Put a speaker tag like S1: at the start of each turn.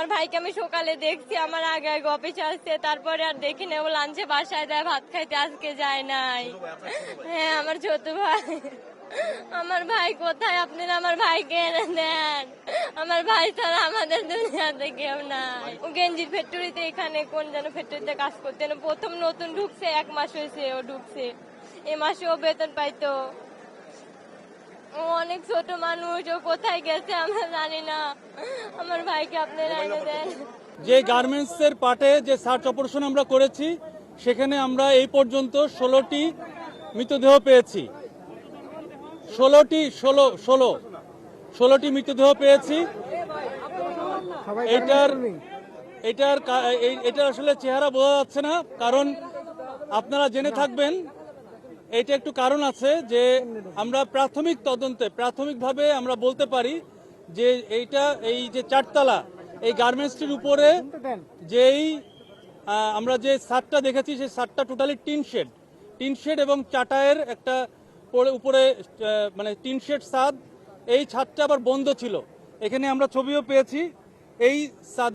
S1: আমার ভাইকে আমি সকালে দেখছি, আমার আগে আগে অফিস আসছে, তারপরে আর দেখি না ও লাঞ্চে বাসায় দেয় ভাত খাইতে আজকে যায় নাই। হ্যাঁ আমার ছোট ভাই। আমার ভাই কোথায়? আপনারা আমার ভাইকে এনে দেন। আমার ভাই ছাড়া আমাদের দুনিয়াতে কেউ নাই। ও গেঞ্জির ফ্যাক্টরিতে এখানে, কোন যেন ফ্যাক্টরিতে কাজ করতেন প্রথম নতুন ঢুকছে, এক মাস হয়েছে ও ঢুকছে। এ মাসে ও বেতন পাইতো। ও অনেক ছোট মানুষ ও কোথায় গেছে আমরা জানি না। আমার ভাইকে আপনারা এনে দেন।
S2: যে গার্মেন্টসের পার্টে যে সার্চ অপারেশন আমরা করেছি সেখানে আমরা এই পর্যন্ত ষোলোটি মৃতদেহ পেয়েছি। ষোলোটি ষোলো ষোলো ষোলোটি মৃতদেহ পেয়েছি। এটার এটার এটার আসলে চেহারা বোঝা যাচ্ছে না কারণ আপনারা জেনে থাকবেন এটা একটু কারণ আছে যে আমরা প্রাথমিক তদন্তে, প্রাথমিকভাবে আমরা বলতে পারি যে এইটা, এই যে চারতলা, এই গার্মেন্টসটির উপরে যেই আমরা যে সারটা দেখেছি, সেই সারটা totally tin shed. Tin shed এবং চাটায়ের একটা পরে- উপরে মানে টিন শেড ছাদ, এই ছাদটা আবার বন্ধ ছিল। এখানে আমরা ছবিও পেয়েছি। এই ছাদ